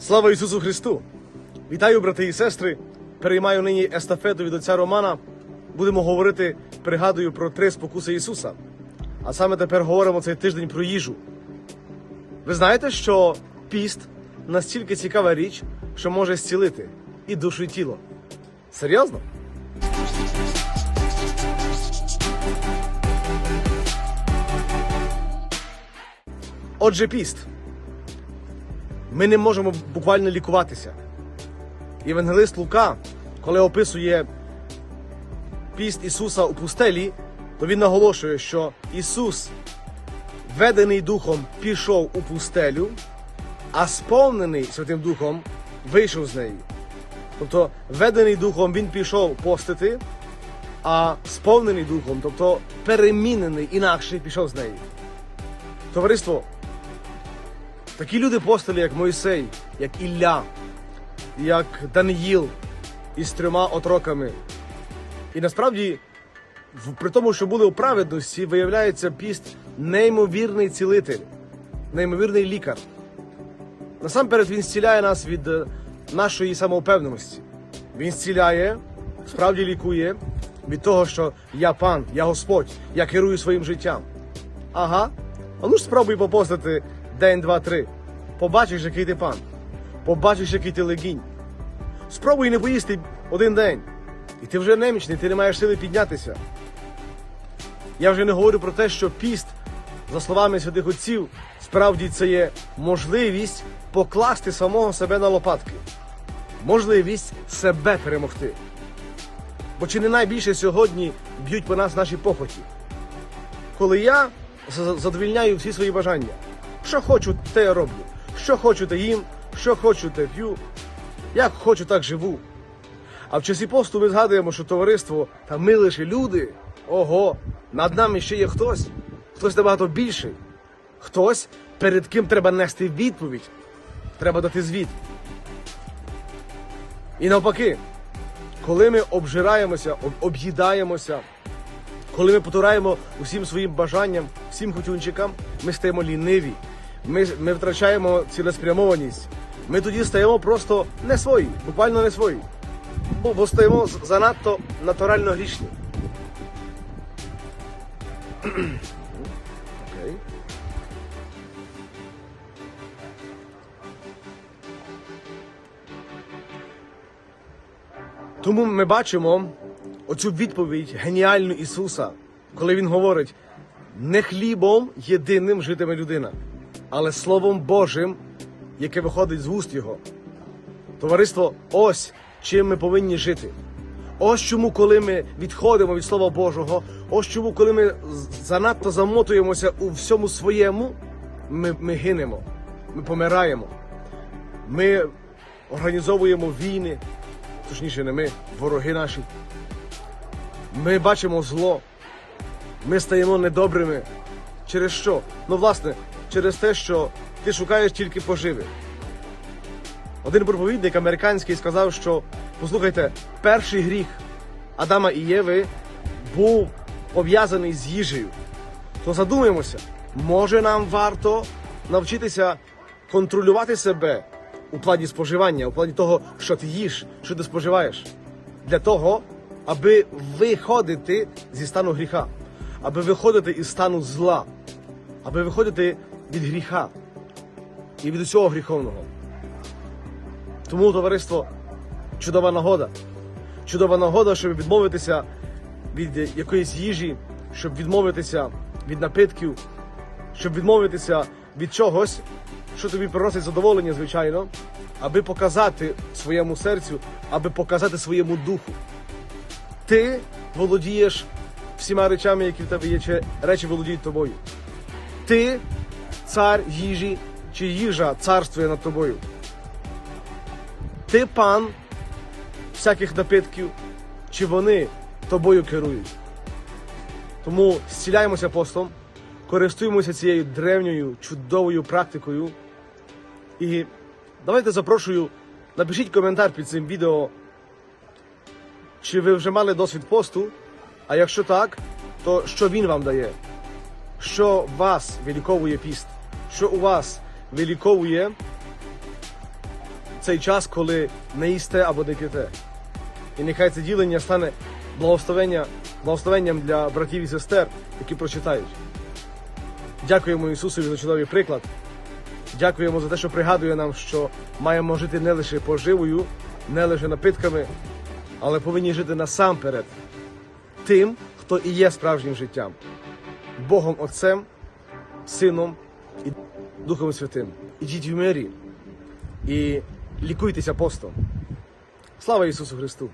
Слава Ісусу Христу! Вітаю, брати і сестри! Переймаю нині естафету від отця Романа. Будемо говорити, пригадую про три спокуси Ісуса. А саме тепер говоримо цей тиждень про їжу. Ви знаєте, що піст настільки цікава річ, що може зцілити і душу, і тіло. Серйозно? Отже, піст. Ми не можемо буквально лікуватися. Євангелист Лука, коли описує піст Ісуса у пустелі, то він наголошує, що Ісус, ведений Духом, пішов у пустелю, а сповнений Святим Духом вийшов з неї. Тобто, ведений Духом він пішов постити, а сповнений Духом, тобто перемінений інакше пішов з неї. Товариство, Такі люди постали, як Мойсей, як Ілля, як Даниїл із трьома отроками. І насправді, при тому, що були у праведності, виявляється піст неймовірний цілитель, неймовірний лікар. Насамперед він зціляє нас від е, нашої самовпевненості. Він зціляє, справді лікує від того, що я пан, я Господь, я керую своїм життям. Ага. А ну ж спробуй попостити день, два, три. Побачиш, який ти пан. Побачиш, який ти легінь. Спробуй не поїсти один день. І ти вже немічний, ти не маєш сили піднятися. Я вже не говорю про те, що піст, за словами святих отців, справді це є можливість покласти самого себе на лопатки. Можливість себе перемогти. Бо чи не найбільше сьогодні б'ють по нас наші похоті? коли я задовільняю всі свої бажання. Що хочу, те я роблю. Що хочу, те їм, що хочу, те п'ю. Як хочу, так живу. А в часі посту ми згадуємо, що товариство та ми лише люди. Ого, над нами ще є хтось, хтось набагато більший. Хтось, перед ким треба нести відповідь. Треба дати звіт. І навпаки, коли ми обжираємося, об- об'їдаємося, коли ми потураємо усім своїм бажанням, всім хотюнчикам, ми стаємо ліниві, ми, ми втрачаємо цілеспрямованість. Ми тоді стаємо просто не свої, буквально не свої. Бо, бо стаємо занадто натурально грішні. Окей. Тому ми бачимо оцю відповідь геніальну Ісуса, коли Він говорить: не хлібом єдиним житиме людина, але Словом Божим, яке виходить з вуст Його. Товариство, ось чим ми повинні жити. Ось чому, коли ми відходимо від Слова Божого, ось чому, коли ми занадто замотуємося у всьому своєму, ми, ми гинемо, ми помираємо. Ми організовуємо війни, точніше, не ми, вороги наші. Ми бачимо зло, ми стаємо недобрими. Через що? Ну, власне, через те, що ти шукаєш тільки поживи. Один проповідник американський сказав, що послухайте, перший гріх Адама і Єви був пов'язаний з їжею. То задумаємося, може нам варто навчитися контролювати себе у плані споживання, у плані того, що ти їш, що ти споживаєш, для того, аби виходити зі стану гріха, аби виходити із стану зла, аби виходити від гріха і від усього гріховного. Тому, товариство, чудова нагода. Чудова нагода, щоб відмовитися від якоїсь їжі, щоб відмовитися від напитків, щоб відмовитися від чогось, що тобі приносить задоволення, звичайно, аби показати своєму серцю, аби показати своєму духу. Ти володієш всіма речами, які в тебе є, чи речі володіють тобою. Ти цар їжі, чи їжа царствує над тобою. Ти пан всяких напитків, чи вони тобою керують. Тому зціляємося постом, користуємося цією древньою чудовою практикою. І давайте запрошую, напишіть коментар під цим відео, чи ви вже мали досвід посту, а якщо так, то що він вам дає? Що вас виліковує піст? Що у вас виліковує цей час, коли не їсте або не п'єте. І нехай це ділення стане благословення, благословенням для братів і сестер, які прочитають. Дякуємо Ісусові за чудовий приклад. Дякуємо за те, що пригадує нам, що маємо жити не лише поживою, не лише напитками, але повинні жити насамперед тим, хто і є справжнім життям Богом Отцем, Сином і Духом Святим. Ідіть в мирі і лікуйтеся постом. Слава Ісусу Христу!